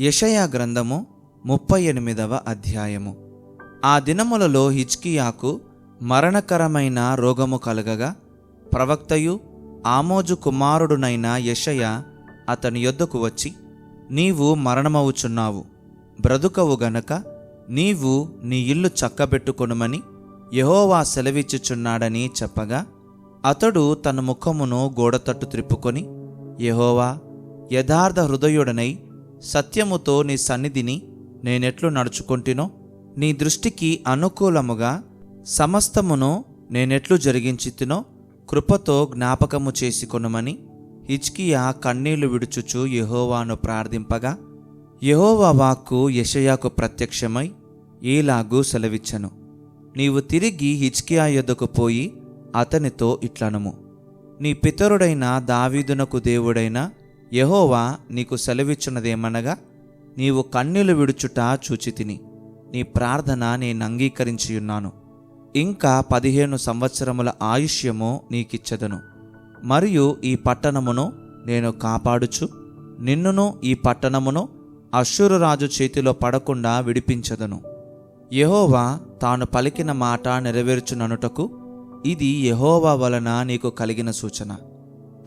యషయా గ్రంథము ముప్పై ఎనిమిదవ అధ్యాయము. ఆ దినములలో హిచ్కియాకు మరణకరమైన రోగము కలగగా ప్రవక్తయు ఆమోజు కుమారుడునైన యషయ అతని యొద్దకు వచ్చి నీవు మరణమవుచున్నావు బ్రతుకవు గనక నీవు నీ ఇల్లు చక్కబెట్టుకొనుమని యహోవా సెలవిచ్చుచున్నాడని చెప్పగా అతడు తన ముఖమును గోడతట్టు త్రిప్పుకొని యహోవా యథార్థ హృదయుడనై సత్యముతో నీ సన్నిధిని నేనెట్లు నడుచుకుంటునో? నీ దృష్టికి అనుకూలముగా సమస్తమును నేనెట్లు జరిగించితినో? కృపతో జ్ఞాపకము చేసుకొనుమని హిజ్కియా కన్నీళ్ళు విడుచుచు యహోవాను ప్రార్థింపగా యహోవా వాక్కు యషయాకు ప్రత్యక్షమై ఈలాగూ సెలవిచ్చను. నీవు తిరిగి హిజ్కియా యొద్దకు పోయి అతనితో ఇట్లనము. నీ పితరుడైన దావీదునకు దేవుడైన యహోవా నీకు సెలవిచ్చున్నదేమనగా నీవు కన్నీలు విడుచుట చూచితిని నీ ప్రార్థన నేను అంగీకరించియున్నాను. ఇంకా పదిహేను సంవత్సరముల ఆయుష్యము నీకిచ్చదను. మరియు ఈ పట్టణమును నేను కాపాడుచు నిన్నును ఈ పట్టణమును అశ్వరురాజు చేతిలో పడకుండా విడిపించదను. యహోవా తాను పలికిన మాట నెరవేర్చుననుటకు ఇది యహోవా వలన నీకు కలిగిన సూచన.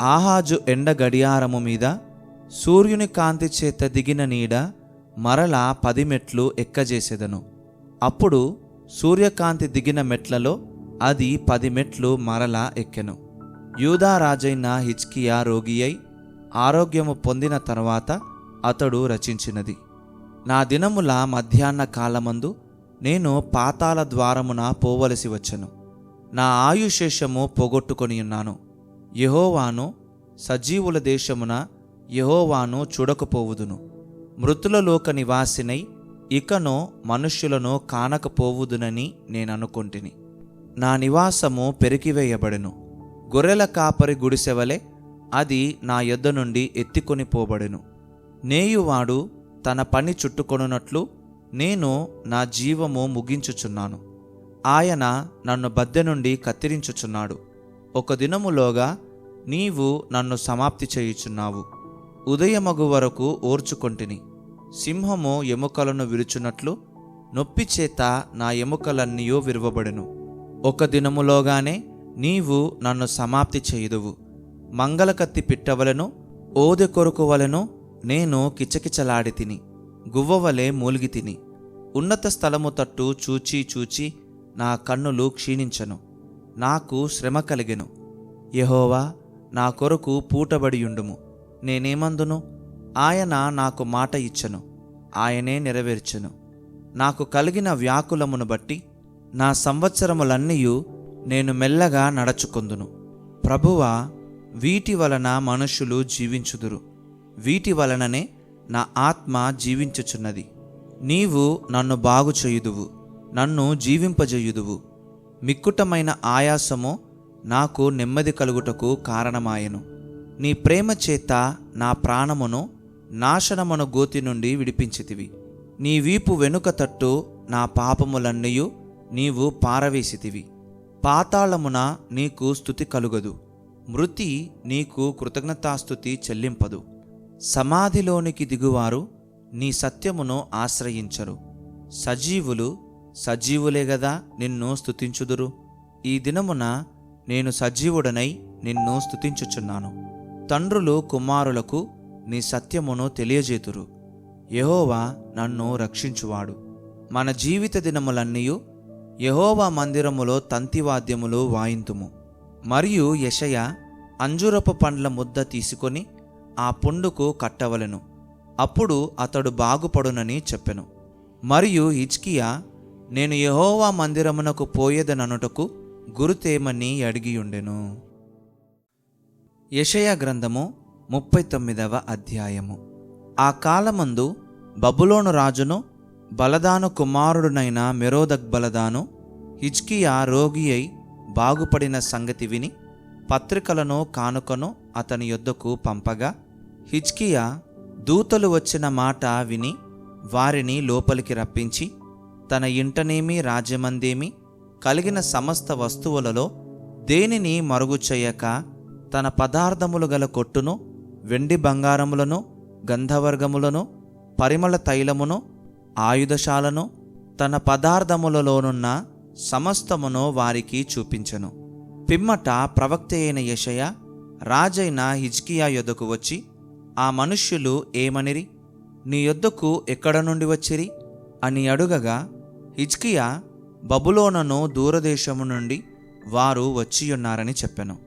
ఆహాజు ఎండ గడియారము మీద సూర్యుని కాంతి చేత దిగిన నీడ మరలా పది మెట్లు ఎక్కజేసెదను. అప్పుడు సూర్యకాంతి దిగిన మెట్లలో అది పది మెట్లు మరలా ఎక్కెను. యూదా రాజైన రోగి అయి ఆరోగ్యము పొందిన తర్వాత అతడు రచించినది. నా దినముల మధ్యాహ్న కాలమందు నేను పాతాల ద్వారమున పోవలసి వచ్చెను. నా ఆయుశేషము పోగొట్టుకొని ఉన్నాను యహోవాను సజీవుల దేశమున యహోవాను చూడకపోవుదును. మృతుల లోక నివాసినై ఇకను మనుష్యులను కానకపోవుదునని నేననుకొంటిని. నా నివాసము పెరికివేయబడెను. గొర్రెల కాపరి గుడిసెవలే అది నా యొద్ద నుండి ఎత్తికొని పోబడెను. నేయువాడు తన పని చుట్టుకొనున్నట్లు నేను నా జీవము ముగించుచున్నాను. ఆయన నన్ను బద్దె నుండి కత్తిరించుచున్నాడు. ఒక దినములోగా నీవు నన్ను సమాప్తి చేయుచున్నావు. ఉదయమగు వరకు ఓర్చుకొంటిని. సింహము ఎముకలను విరుచున్నట్లు నొప్పి చేత నా ఎముకలన్నీయో విరువబడెను. ఒక దినములోగానే నీవు నన్ను సమాప్తి చేయుదువు. మంగళకత్తి పిట్టవలను ఓదె కొరకు వలెను నేను కిచకిచలాడి తిని గువ్వవలే మూలిగి తిని ఉన్నత స్థలము తట్టు చూచి చూచి నా కన్నులు క్షీణించను. నాకు శ్రమ కలిగెను. యహోవా నా కొరకు పూటబడియుండుము నేనేమందును? ఆయన నాకు మాట ఇచ్చను. ఆయనే నెరవేర్చెను. నాకు కలిగిన వ్యాకులమును బట్టి నా సంవత్సరములన్నీయు నేను మెల్లగా నడచుకొందును. ప్రభువా వీటి వలన మనుషులు జీవించుదురు. వీటి వలననే నా ఆత్మ జీవించుచున్నది. నీవు నన్ను బాగు చేయుదువు నన్ను జీవింపజేయుదువు. మిక్కుటమైన ఆయాసము నాకు నెమ్మది కలుగుటకు కారణమాయెను. నీ ప్రేమ చేత నా ప్రాణమును నాశనమును గోతి నుండి విడిపించితివి. నీ వీపు వెనుక తట్టు నా పాపములన్నయూ నీవు పారవేసితివి. పాతాళమున నీకు స్థుతి కలుగదు. మృతి నీకు కృతజ్ఞతాస్థుతి చెల్లింపదు. సమాధిలోనికి దిగువారు నీ సత్యమును ఆశ్రయించరు. సజీవులు సజీవులే గదా నిన్ను స్తుతించుదురు. ఈ దినమున నేను సజీవుడనై నిన్ను స్థుతించుచున్నాను తండ్రులు కుమారులకు నీ సత్యమును తెలియజేతురు. యహోవా నన్ను రక్షించువాడు. మన జీవిత దినములన్నీయు యహోవా మందిరములో తంతివాద్యములు వాయింతుము. మరియు యషయ అంజురపు పండ్ల ముద్ద తీసుకొని ఆ పుండుకు కట్టవలెను. అప్పుడు అతడు బాగుపడునని చెప్పెను. మరియు హిజ్కియా నేను యహోవా మందిరమునకు పోయేదననుటకు గురుతేమని అడిగియుండెను. యషయ గ్రంథము ముప్పై తొమ్మిదవ అధ్యాయము. ఆ కాలమందు బబులోను రాజును బలదాను కుమారుడునైన మెరోదక్ బలదాను హిజ్కియా రోగి అయి బాగుపడిన సంగతి విని పత్రికలను కానుకను అతని యొద్దకు పంపగా హిజ్కియా దూతలు వచ్చిన మాట విని వారిని లోపలికి రప్పించి తన ఇంటనేమి రాజ్యమందేమి కలిగిన సమస్త వస్తువులలో దేనిని మరుగు చేయక తన పదార్థములు గల కొట్టును వెండి బంగారములను గంధవర్గములను పరిమళ తైలమును ఆయుధశాలను తన పదార్థములలోనున్న సమస్తమును వారికి చూపించను. పిమ్మట ప్రవక్త అయిన యషయ రాజైన హిజ్కియా యొద్దకు వచ్చి ఆ మనుష్యులు ఏమనిరి? నీ యొద్దకు ఎక్కడ నుండి వచ్చిరి? అని అడుగగా హిజ్కియా బబులోనను దూరదేశము నుండి వారు వచ్చియున్నారని చెప్పెను.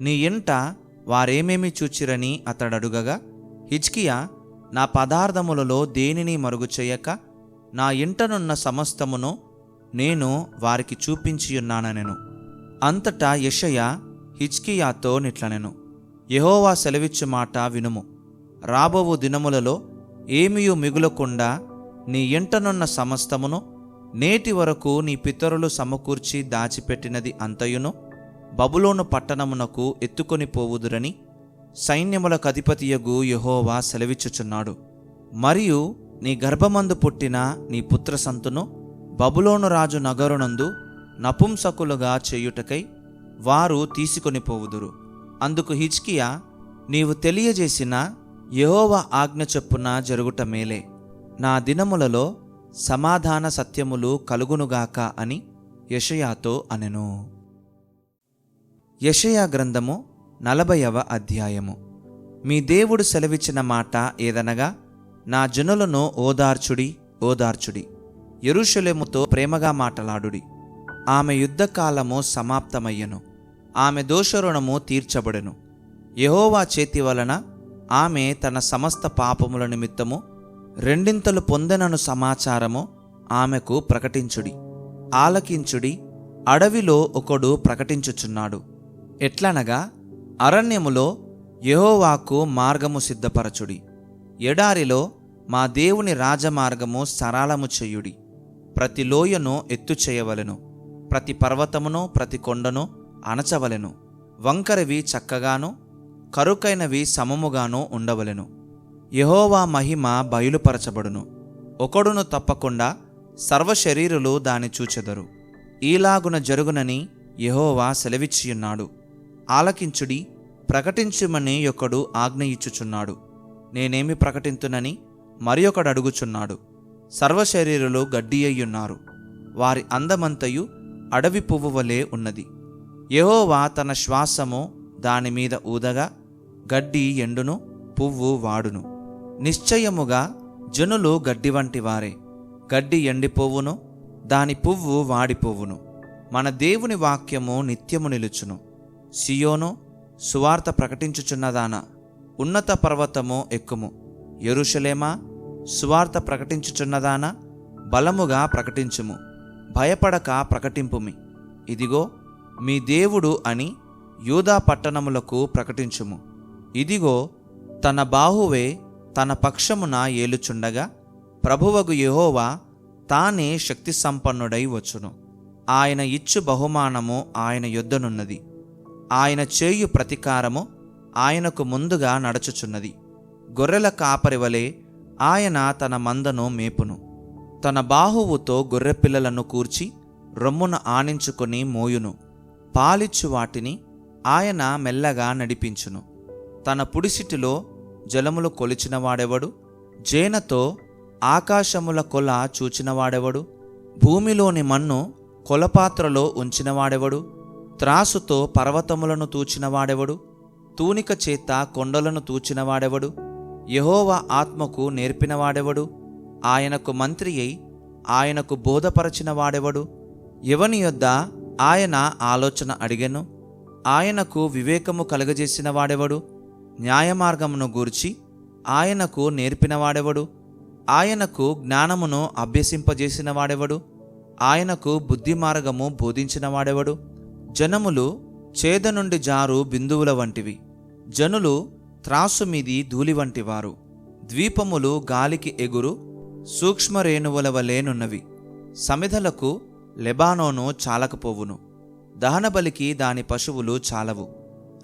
నీ ఇంట వారేమేమి చూచిరని అతడడుగగా హిజ్కియా నా పదార్థములలో దేనిని మరుగు చేయక నా ఇంటనున్న సమస్తమును నేను వారికి చూపించియున్నానెను అంతటా యషయ హిజ్కియాతో నిట్లనెను. యహోవా సెలవిచ్చు మాట వినుము. రాబోవు దినములలో ఏమియు మిగులకుండా నీ ఇంటనున్న సమస్తమును నేటి వరకు నీ పితరులు సమకూర్చి దాచిపెట్టినది అంతయును. బబులోను పట్టణమునకు ఎత్తుకొని పోవుదురని సైన్యములకు అధిపతియగు యహోవా సెలవిచ్చుచున్నాడు. మరియు నీ గర్భమందు పుట్టిన నీ పుత్ర సంతును బబులోను రాజు నగరునందు నపుంసకులుగా చేయుటకై వారు తీసుకొని పోవుదురు. అందుకు హిజ్కియా నీవు తెలియజేసిన యహోవా ఆజ్ఞ చొప్పున జరుగుట మేలే. నా దినములలో సమాధాన సత్యములు కలుగునుగాక అని యషయాతో అనెను. యషయా గ్రంథము నలభైవ అధ్యాయము. మీ దేవుడు సెలవిచ్చిన మాట ఏదనగా నా జనులను ఓదార్చుడి ఓదార్చుడి ఎరుషులేముతో ప్రేమగా మాటలాడుడి. ఆమె యుద్ధకాలము సమాప్తమయ్యెను. ఆమె దోషరుణము తీర్చబడెను. యహోవా చేతి వలన ఆమె తన సమస్త పాపముల నిమిత్తము రెండింతలు పొందెనను సమాచారము ఆమెకు ప్రకటించుడి. ఆలకించుడి అడవిలో ఒకడు ప్రకటించుచున్నాడు. ఎట్లనగా అరణ్యములో యహోవాకు మార్గము సిద్ధపరచుడి. ఎడారిలో మా దేవుని రాజమార్గము సరళము చేయుడి. ప్రతి లోయను ఎత్తు చేయవలెను. ప్రతి పర్వతమును ప్రతి కొండను అణచవలెను. వంకరవి చక్కగాను కరుకైనవి సమముగాను ఉండవలెను. యహోవా మహిమ బయలుపరచబడును. ఒకడును తప్పకుండా సర్వశరీరులు దాని చూచెదరు. ఈలాగున జరుగునని యహోవా సెలవిచ్చియున్నాడు. ఆలకించుడి ప్రకటించుమని ఒకడు ఆజ్ఞ ఇచ్చుచున్నాడు నేనేమి ప్రకటింతునని మరి ఒకడు అడుగుచున్నాడు. సర్వశరీరులు గడ్డి అయ్యున్నారు వారి అందమంతయు అడవి పువ్వు వలె ఉన్నది. యహోవా తన శ్వాసము దాని మీద ఊదగా గడ్డి ఎండును పువ్వు వాడును. నిశ్చయముగా జనులు గడ్డి వంటి వారే. గడ్డి ఎండిపోవును దాని పువ్వు వాడిపోవును. మన దేవుని వాక్యము నిత్యము నిలుచును. సియోను సువార్త ప్రకటించుచున్నదాన ఉన్నత పర్వతము ఎక్కుము. ఎరుషలేమా సువార్త ప్రకటించుచున్నదాన బలముగా ప్రకటించుము. భయపడక ప్రకటింపుమి. ఇదిగో మీ దేవుడు అని యూదా పట్టణములకు ప్రకటించుము. ఇదిగో తన బాహువే తన పక్షమున ఏలుచుండగా ప్రభువగు యహోవా తానే శక్తి సంపన్నుడై వచ్చును. ఆయన ఇచ్చు బహుమానము ఆయన యుద్ధనున్నది ఆయన చేయు ప్రతీకారము ఆయనకు ముందుగా నడచుచున్నది. గొర్రెల కాపరి వలె ఆయన తన మందను మేపును. తన బాహువుతో గొర్రెపిల్లలను కూర్చి రొమ్మున ఆనించుకొని మోయును. పాలిచ్చు వాటిని ఆయన మెల్లగా నడిపించును. తన పుడిసిటిలో జలములు కొలిచినవాడెవడు జేనతో ఆకాశముల కొల చూచినవాడెవడు భూమిలోని మన్ను కొలపాత్రలో ఉంచినవాడెవడు త్రాసుతో పర్వతములను తూచినవాడెవడు తూనిక చేత కొండలను తూచినవాడెవడు యెహోవా ఆత్మకు నేర్పినవాడెవడు ఆయనకు మంత్రి అయి ఆయనకు బోధపరచిన వాడెవడు? ఎవని యొద్ద ఆయన ఆలోచన అడిగెను? ఆయనకు వివేకము కలుగజేసిన వాడెవడు? న్యాయమార్గమును గూర్చి ఆయనకు నేర్పినవాడెవడు? ఆయనకు జ్ఞానమును అభ్యసింపజేసిన వాడెవడు ఆయనకు బుద్ధి మార్గము బోధించినవాడెవడు? జనములు చేద నుండి జారు బిందువుల వంటివి. జనులు త్రాసు మీది ధూళి వంటివారు. ద్వీపములు గాలికి ఎగురు సూక్ష్మరేణువుల వలేనున్నవి సమిధలకు లెబానోను చాలకపోవును. దహనబలికి దాని పశువులు చాలవు.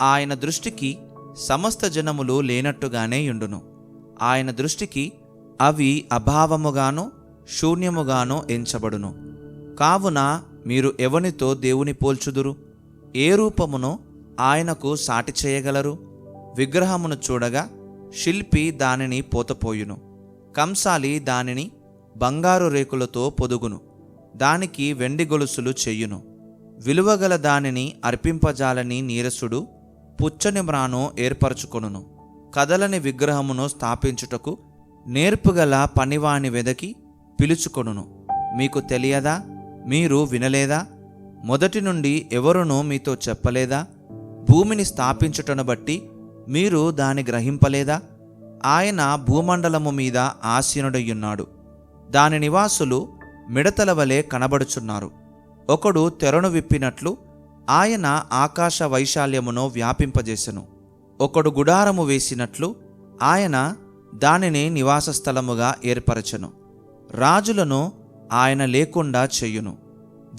ఆయన దృష్టికి సమస్త జనములు లేనట్టుగానే యుండును. ఆయన దృష్టికి అవి అభావముగాను శూన్యముగాను ఎంచబడును. కావున మీరు ఎవనితో దేవుని పోల్చుదురు? ఏ రూపమును ఆయనకు సాటి చేయగలరు? విగ్రహమును చూడగా శిల్పి దానిని పోతపోయును. కంసాలి దానిని బంగారు రేకులతో పొదుగును. దానికి వెండి గొలుసులు చెయ్యును విలువగల దానిని అర్పింపజాలని నీరసుడు పుచ్చని మ్రాను ఏర్పరచుకొనును. కదలని విగ్రహమును స్థాపించుటకు నేర్పుగల పనివాని వెదకి పిలుచుకొనును. మీకు తెలియదా? మీరు వినలేదా? మొదటి నుండి ఎవరునూ మీతో చెప్పలేదా? భూమిని స్థాపించుటను బట్టి మీరు దాని గ్రహింపలేదా? ఆయన భూమండలము మీద ఆసీనుడయ్యున్నాడు. దాని నివాసులు మిడతల వలె కనబడుచున్నారు. ఒకడు తెరను విప్పినట్లు ఆయన ఆకాశ వైశాల్యమును వ్యాపింపజేసెను. ఒకడు గుడారము వేసినట్లు ఆయన దానిని నివాస స్థలముగా ఏర్పరచెను. రాజులను ఆయన లేకుండా చెయ్యును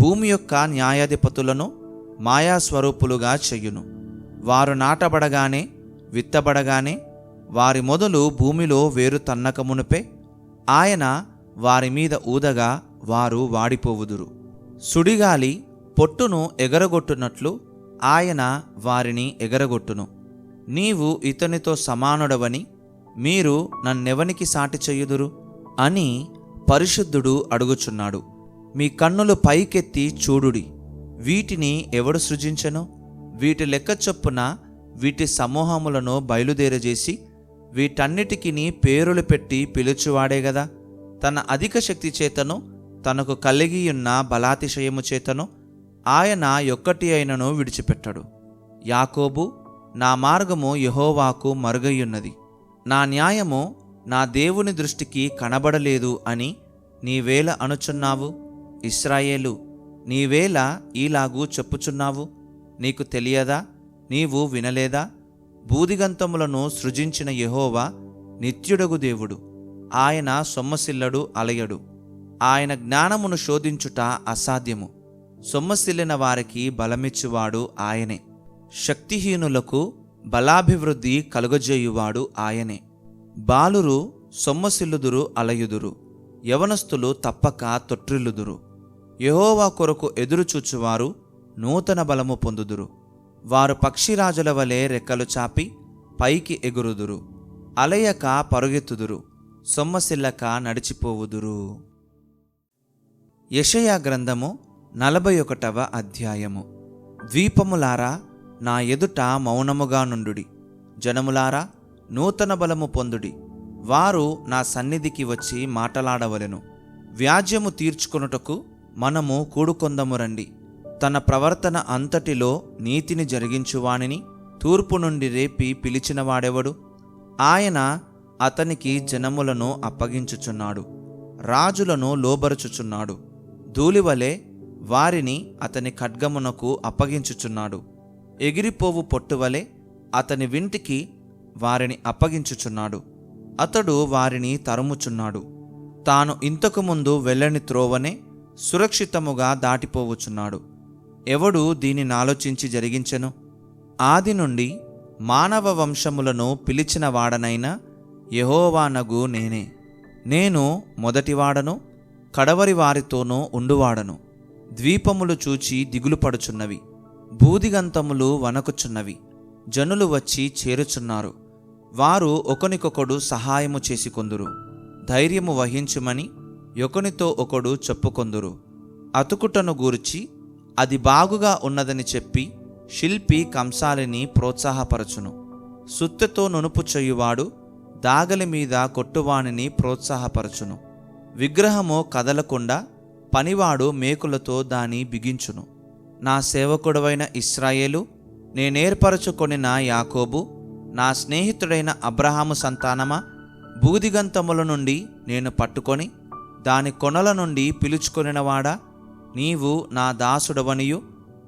భూమి యొక్క న్యాయాధిపతులను మాయాస్వరూపులుగా చెయ్యును వారు నాటబడగానే విత్తబడగానే వారి మొదలు భూమిలో వేరు తన్నకమునుపే ఆయన వారి మీద ఊదగా వారు వాడిపోవుదురు. సుడిగాలి పొట్టును ఎగరగొట్టునట్లు ఆయన వారిని ఎగరగొట్టును. నీవు ఇతనితో సమానుడవని మీరు నన్నెవనికి సాటి చెయ్యుదురు అని పరిశుద్ధుడు అడుగుచున్నాడు. మీ కన్నులు పైకెత్తి చూడుడి. వీటిని ఎవడు సృజించెను? వీటి లెక్క చొప్పున వీటి సమూహములను బయలుదేరజేసి వీటన్నిటికీ పేరులు పెట్టి పిలుచువాడే గదా? తన అధిక శక్తి చేతను తనకు కలిగియున్న బలాతిశయము చేతను ఆయన యొక్కటి అయినను విడిచిపెట్టడు. యాకోబు నా మార్గము యహోవాకు మరుగయ్యున్నది నా న్యాయము నా దేవుని దృష్టికి కనబడలేదు అని నీవేల అనుచున్నావు? ఇస్రాయేలు నీవేల ఈలాగూ చెప్పుచున్నావు? నీకు తెలియదా? నీవు వినలేదా? బూదిగంతములను సృజించిన యహోవా నిత్యుడగు దేవుడు. ఆయన సొమ్మసిల్లడు అలయడు. ఆయన జ్ఞానమును శోధించుట అసాధ్యము. సొమ్మసిల్లిన వారికి బలమిచ్చువాడు ఆయనే. శక్తిహీనులకు బలాభివృద్ధి కలుగజేయువాడు ఆయనే. బాలురు సొమ్మసిల్లుదురు అలయుదురు. యవనస్తులు తప్పక తొట్రిల్లుదురు. యహోవా కొరకు ఎదురుచూచువారు నూతన బలము పొందుదురు. వారు పక్షిరాజుల వలె రెక్కలు చాపి పైకి ఎగురుదురు. అలయక పరుగెత్తుదురు. సొమ్మసిల్లక నడిచిపోవుదురు. యషయా గ్రంథము నలభై ఒకటవ అధ్యాయము. ద్వీపములారా నా ఎదుట మౌనముగా నుండుడి. జనములారా నూతన బలము పొందుడి. వారు నా సన్నిధికి వచ్చి మాటలాడవలెను. వ్యాజ్యము తీర్చుకొనుటకు మనము కూడుకొందము రండి. తన ప్రవర్తన అంతటిలో నీతిని జరిగించువానిని తూర్పు నుండి రేపి పిలిచినవాడెవడు? ఆయన అతనికి జనములను అప్పగించుచున్నాడు. రాజులను లోబరుచుచున్నాడు. ధూళివలే వారిని అతని ఖడ్గమునకు అప్పగించుచున్నాడు. ఎగిరిపోవు పొట్టువలే అతని వింటికి వారిని అప్పగించుచున్నాడు. అతడు వారిని తరుముచున్నాడు. తాను ఇంతకుముందు వెళ్ళని త్రోవనే సురక్షితముగా దాటిపోవచ్చున్నాడు ఎవడు దీనిని ఆలోచించి జరిగించెను? ఆది నుండి మానవ వంశములను పిలిచిన వాడనైన యహోవానగు నేనే. నేను మొదటివాడను కడవరి వారితోనూ ఉండువాడను. ద్వీపములు చూచి దిగులు పడుచున్నవి. బూదిగంతములు వనకుచున్నవి జనులు వచ్చి చేరుచున్నారు. వారు ఒకనికొకడు సహాయము చేసుకొందురు. ధైర్యము వహించుమని ఒకనితో ఒకడు చెప్పుకొందురు. అతుకుటను గూర్చి అది బాగుగా ఉన్నదని చెప్పి శిల్పి కంసాలిని ప్రోత్సాహపరచును. సుత్తెతో నునుపు చేయువాడు దాగలి మీద కొట్టువానిని ప్రోత్సాహపరచును. విగ్రహము కదలకుండా పనివాడు మేకులతో దాని బిగించును. నా సేవకుడవైన ఇస్రాయేలు నేనేర్పరచుకొనిన యాకోబు నా స్నేహితుడైన అబ్రహాము సంతానమా బూదిగంతముల నుండి నేను పట్టుకొని దాని కొనల నుండి పిలుచుకొనినవాడా? నీవు నా దాసుడవనియు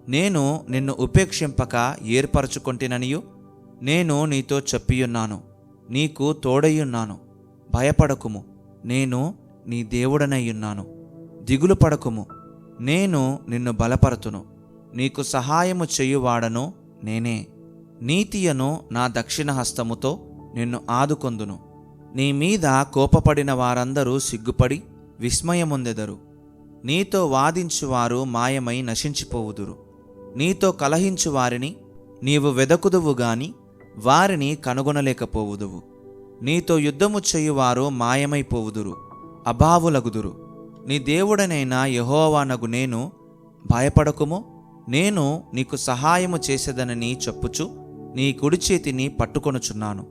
నేను నిన్ను ఉపేక్షింపక ఏర్పరచుకొంటిననియు నేను నీతో చెప్పియున్నాను నీకు తోడయ్యున్నాను భయపడకుము నేను నీ దేవుడనయ్యున్నాను. దిగులు పడకుము. నేను నిన్ను బలపరతును. నీకు సహాయము చేయువాడను నేనే. నీతియను నా దక్షిణ హస్తముతో నిన్ను ఆదుకొందును. నీ మీద కోపపడిన వారందరూ సిగ్గుపడి విస్మయముందెదరు. నీతో వాదించువారు మాయమై నశించిపోవుదురు. నీతో కలహించు వారిని నీవు వెదకుదువు గాని వారిని కనుగొనలేకపోవుదువు. నీతో యుద్ధము చేయువారు మాయమైపోవుదురు. అభావులగుదురు. నీ దేవుడనైన యహోవానగు నేను భయపడకుము? నేను నీకు సహాయము చేసేదనని చెప్పుచు నీ కుడి చేతిని పట్టుకొనుచున్నాను.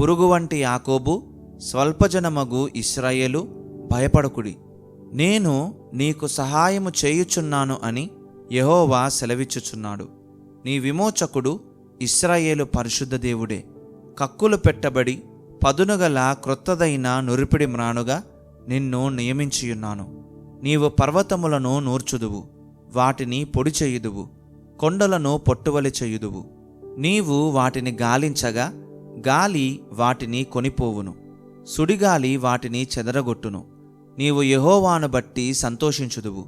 పురుగు వంటి యాకోబు స్వల్పజనమగు ఇస్రాయేలు భయపడకుడి. నేను నీకు సహాయము చేయుచున్నాను అని యహోవా సెలవిచ్చుచున్నాడు. నీ విమోచకుడు ఇస్రాయేలు పరిశుద్ధ దేవుడే. కక్కులు పెట్టబడి పదునుగల క్రొత్తదైన నురిపిడి మ్రానుగా నిన్ను నియమించియున్నాను. నీవు పర్వతములను నూర్చుదువు. వాటిని పొడి చేయుదువు. కొండలను పొట్టువలి చేయుదువు. నీవు వాటిని గాలించగా గాలి వాటిని కొనిపోవును. సుడిగాలి వాటిని చెదరగొట్టును. నీవు యహోవాను బట్టి సంతోషించుదువు.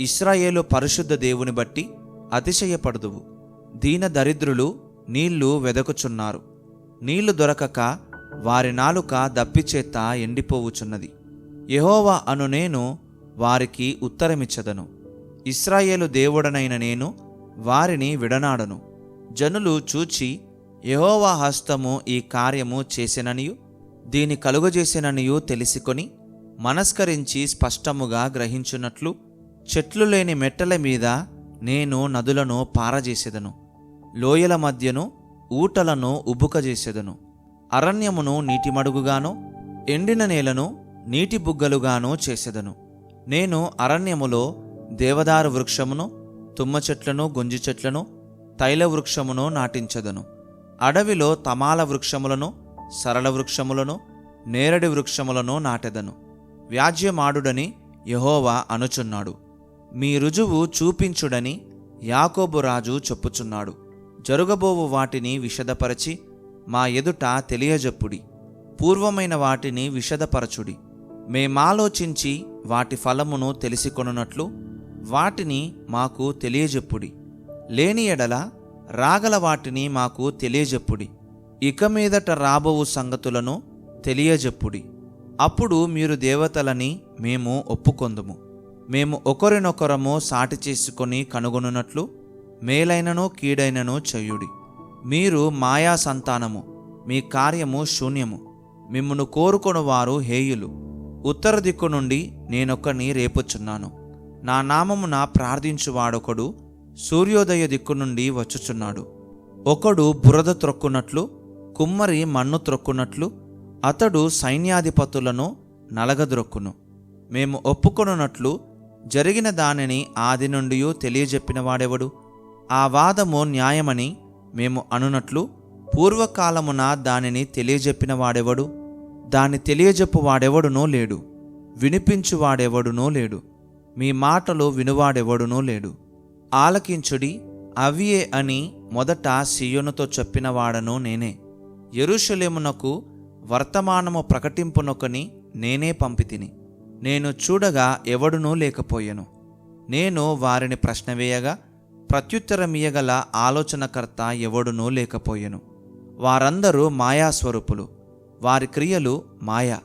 ఇస్రాయేలు పరిశుద్ధ దేవుని బట్టి అతిశయపడుదువు. దీన దరిద్రులు నీళ్ళు వెదకుచున్నారు. నీళ్ళు దొరకక వారి నాలుక దప్పిచేత ఎండిపోవుచున్నది. యహోవా అను నేను వారికి ఉత్తరమిచ్చదను. ఇస్రాయేలు దేవుడనైన నేను వారిని విడనాడను. జనులు చూచి యహోవా హస్తము ఈ కార్యము చేసిననియు? దీని కలుగజేసిననియు తెలిసికొని మనస్కరించి స్పష్టముగా గ్రహించున్నట్లు చెట్లు లేని మెట్టల మీద నేను నదులను పారజేసేదను. లోయల మధ్యను ఊటలను ఉబ్బుకజేసెదను అరణ్యమును నీటిమడుగుగాను ఎండిన నేలను నీటి బుగ్గలుగాను చేసెదను. నేను అరణ్యములో దేవదారు వృక్షమును తుమ్మ చెట్లను గుంజి చెట్లను తైల వృక్షమును నాటించదను. అడవిలో తమాల వృక్షములను సరళ వృక్షములను నేరడి వృక్షములను నాటెదను. వ్యాజ్యమాడుడని యహోవా అనుచున్నాడు. మీ రుజువు చూపించుడని యాకోబు రాజు చెప్పుచున్నాడు. జరుగబోవు వాటిని విషదపరచి మా ఎదుట తెలియజెప్పుడి. పూర్వమైన వాటిని విషదపరచుడి. మేమాలోచించి వాటి ఫలమును తెలిసికొనున్నట్లు వాటిని మాకు తెలియజెప్పుడి. లేని ఎడల రాగల వాటిని మాకు తెలియజెప్పుడి. ఇక మీదట రాబోవు సంగతులను తెలియజెప్పుడి. అప్పుడు మీరు దేవతలని మేము ఒప్పుకొందుము. మేము ఒకరినొకరము సాటి చేసుకొని కనుగొనున్నట్లు మేలైనను కీడైనను చెయ్యుడి మీరు మాయా సంతానము మీ కార్యము శూన్యము. మిమ్మును కోరుకొను వారు హేయులు. ఉత్తర దిక్కు నుండి నేనొక్కని రేపుచున్నాను. నా నామమున ప్రార్థించువాడొకడు సూర్యోదయ దిక్కు నుండి వచ్చుచున్నాడు. ఒకడు బురద త్రొక్కునట్లు కుమ్మరి మన్ను త్రొక్కునట్లు అతడు సైన్యాధిపతులను నలగద్రొక్కును. మేము ఒప్పుకొనున్నట్లు జరిగిన దానిని ఆది నుండి తెలియజెప్పిన వాడెవడు ఆ వాదము న్యాయమని మేము అనునట్లు పూర్వకాలమున దానిని తెలియజెప్పిన వాడెవడు దాన్ని తెలియజెప్పు వాడెవడునో లేడు. వినిపించు వాడెవడునో లేడు. మీ మాటలు వినువాడెవడునో లేడు. ఆలకించుడి అవియే అని మొదట సియోనుతో చెప్పినవాడను నేనే. ఎరుషలేమునకు వర్తమానము ప్రకటింపునొకని నేనే పంపితిని. నేను చూడగా ఎవడునూ లేకపోయాను. నేను వారిని ప్రశ్న వేయగా ప్రత్యుత్తరమియగల ఆలోచనకర్త ఎవడునూ లేకపోయెను. వారందరూ మాయాస్వరూపులు. వారి క్రియలు మాయ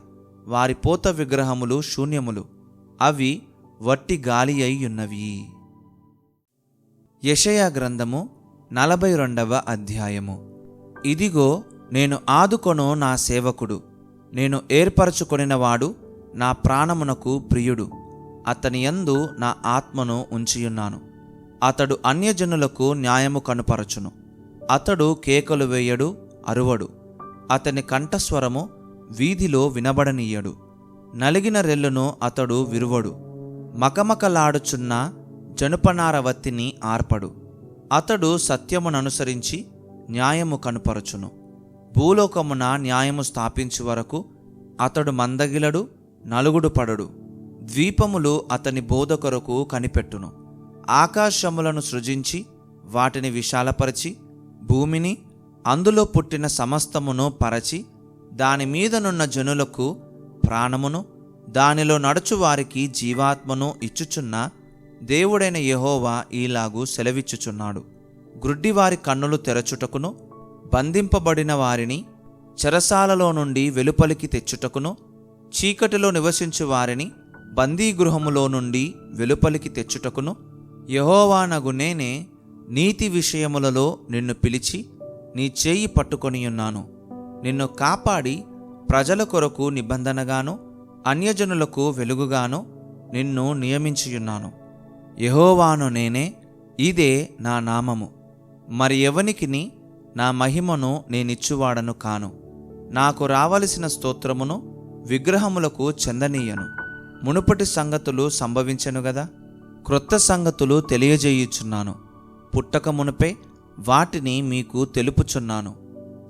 వారి పోత విగ్రహములు శూన్యములు అవి వట్టి గాలి అయ్యున్నవి. యషయా గ్రంథము నలభై రెండవ అధ్యాయము. ఇదిగో నేను ఆదుకొను నా సేవకుడు నేను ఏర్పరచుకొనినవాడు నా ప్రాణమునకు ప్రియుడు అతని యందు నా ఆత్మను ఉంచియున్నాను. అతడు అన్యజనులకు న్యాయము కనుపరచును అతడు కేకలు వేయడు అరువడు. అతని కంఠస్వరము వీధిలో వినబడనీయడు. నలిగిన రెల్లును అతడు విరువడు. మకమకలాడుచున్న జనుపనార వత్తిని ఆర్పడు. అతడు సత్యముననుసరించి న్యాయము కనుపరచును. భూలోకమున న్యాయము స్థాపించు వరకు అతడు మందగిలడు నలుగుడు పడడు. ద్వీపములు అతని బోధ కొరకు కనిపెట్టును. ఆకాశములను సృజించి వాటిని విశాలపరిచి భూమిని అందులో పుట్టిన సమస్తమును పరచి దాని మీదనున్న జనులకు ప్రాణమును దానిలో నడుచువారికి జీవాత్మను ఇచ్చుచున్న దేవుడైన యహోవా ఈలాగు సెలవిచ్చుచున్నాడు. గ్రుడ్డివారి కన్నులు తెరచుటకును బంధింపబడిన వారిని చెరసాలలో నుండి వెలుపలికి తెచ్చుటకును చీకటిలో నివసించు వారిని బందీగృహములో నుండి వెలుపలికి తెచ్చుటకును యహోవానగు నేనే నీతి విషయములలో నిన్ను పిలిచి నీ చేయి పట్టుకొనియున్నాను నిన్ను కాపాడి ప్రజల కొరకు నిబంధనగాను అన్యజనులకు వెలుగుగాను నిన్ను నియమించియున్నాను. యహోవాను నేనే ఇదే నా నామము. మరి ఎవనికిని నా మహిమను నేనిచ్చువాడను కాను. నాకు రావలసిన స్తోత్రమును విగ్రహములకు చెందనీయను. మునుపటి సంగతులు సంభవించను గదా? క్రొత్త సంగతులు తెలియజేయుచున్నాను. పుట్టక మునుపే వాటిని మీకు తెలుపుచున్నాను.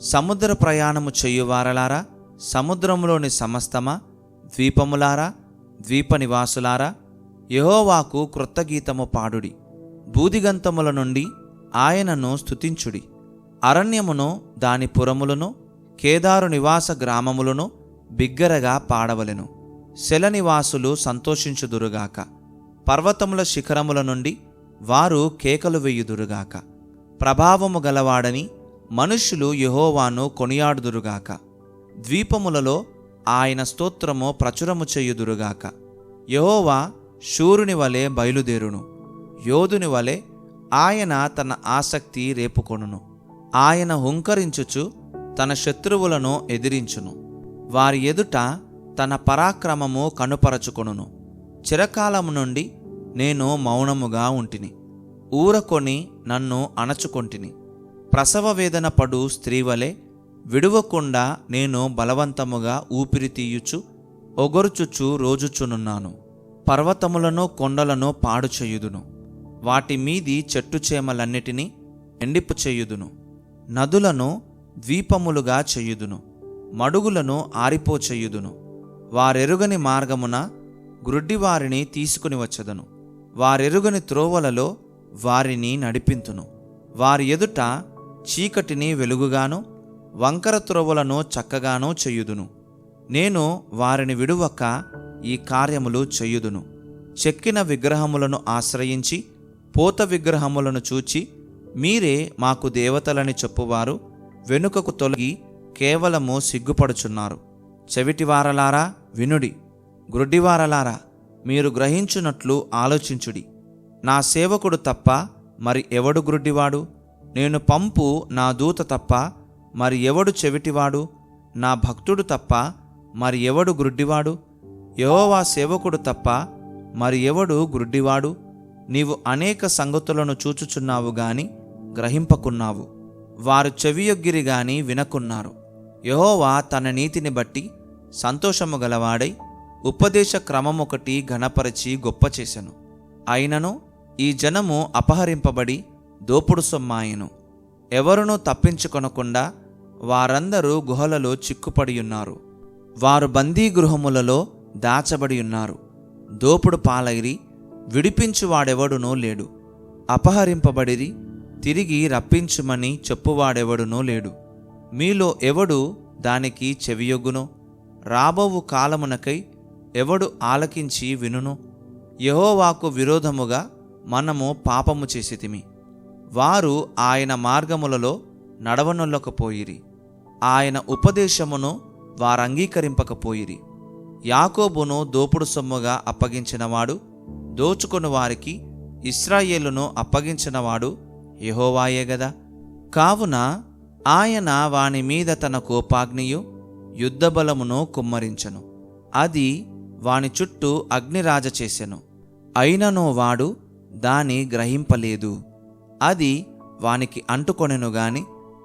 సముద్ర ప్రయాణము చెయ్యువారలారా సముద్రములోని సమస్తమా? ద్వీపములారా? ద్వీప నివాసులారా? యహోవాకు క్రొత్త గీతము పాడుడి. బూదిగంతముల నుండి ఆయనను స్తుతించుడి. అరణ్యమును దాని పురములను కేదారు నివాస గ్రామములను బిగ్గరగా పాడవలెను. శల నివాసులు సంతోషించుదురుగాక. పర్వతముల శిఖరముల నుండి వారు కేకలు వెయ్యుదురుగాక ప్రభావము గలవాడని మనుష్యులు యహోవాను కొనియాడుదురుగాక. ద్వీపములలో ఆయన స్తోత్రము ప్రచురము చేయుదురుగాక. యహోవా శూరుని వలె బయలుదేరును. యోధుని వలె ఆయన తన ఆసక్తి రేపుకొనును. ఆయన హుంకరించుచు తన శత్రువులను ఎదిరించును. వారి ఎదుట తన పరాక్రమము కనుపరచుకొనును. చిరకాలము నుండి నేను మౌనముగా ఉంటిని. ఊరకొని నన్ను అణచుకొంటిని. ప్రసవ వేదన పడు స్త్రీవలే విడువకుండా నేను బలవంతముగా ఊపిరి తీయుచు ఒగరుచుచు రోజుచునున్నాను. పర్వతములను కొండలను పాడు చేయుదును. వాటి మీది చెట్టు చేమలన్నిటినీ ఎండిపు చేయుదును. నదులను ద్వీపములుగా చేయుదును. మడుగులను ఆరిపోచేయుదును. వారెరుగని మార్గమున గ్రుడ్డివారిని తీసుకుని వచ్చదును. వారెరుగని త్రోవలలో వారిని నడిపింతును. వారి ఎదుట చీకటిని వెలుగుగాను వంకర త్రోవలను చక్కగాను చెయ్యుదును నేను వారిని విడువక ఈ కార్యములు చెయ్యుదును చెక్కిన విగ్రహములను ఆశ్రయించి పోత విగ్రహములను చూచి మీరే మాకు దేవతలని చెప్పువారు వెనుకకు తొలగి కేవలము సిగ్గుపడుచున్నారు. చెవిటివారలారా వినుడి. గ్రుడ్డివారలారా మీరు గ్రహించునట్లు ఆలోచించుడి. నా సేవకుడు తప్ప మరి ఎవడు గ్రుడ్డివాడు నేను పంపు నా దూత తప్ప మరి ఎవడు చెవిటివాడు? నా భక్తుడు తప్ప మరి ఎవడు గ్రుడ్డివాడు యెహోవా సేవకుడు తప్ప మరి ఎవడు గ్రుడ్డివాడు నీవు అనేక సంగతులను చూచుచున్నావు గాని గ్రహింపకున్నావు. వారు చెవియొగ్గిరి గాని వినకున్నారు. యహోవా తన నీతిని బట్టి సంతోషము గలవాడై ఉపదేశ క్రమమొకటి ఘనపరచి గొప్ప చేశను అయినను ఈ జనము అపహరింపబడి దోపుడు సొమ్మాయెను. ఎవరునూ తప్పించుకొనకుండా వారందరూ గుహలలో చిక్కుపడియున్నారు. వారు బందీగృహములలో దాచబడి ఉన్నారు దోపుడు పాలైరి విడిపించువాడెవడునూ లేడు. అపహరింపబడిరి తిరిగి రప్పించుమని చెప్పువాడెవడునూ లేడు. మీలో ఎవడు దానికి చెవియొగ్గును? రాబోవు కాలమునకై ఎవడు ఆలకించి వినును? యహోవాకు విరోధముగా మనము పాపము చేసితిమి. వారు ఆయన మార్గములలో నడవనొల్లకపోయిరి ఆయన ఉపదేశమును వారంగీకరింపకపోయిరి. యాకోబును దోపుడు సొమ్ముగా అప్పగించినవాడు దోచుకొని వారికి ఇస్రాయేలును అప్పగించినవాడు యహోవాయే గదా. కావున ఆయన వాని మీద తన కోపాగ్నియు యుద్ధబలమును కుమ్మరించెను. అది వాని చుట్టూ అగ్నిరాజ చేసెను. అయినను వాడు దాని గ్రహింపలేదు. అది వానికి అంటుకొనెను గాని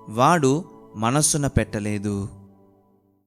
వాడు మనస్సున పెట్టలేదు.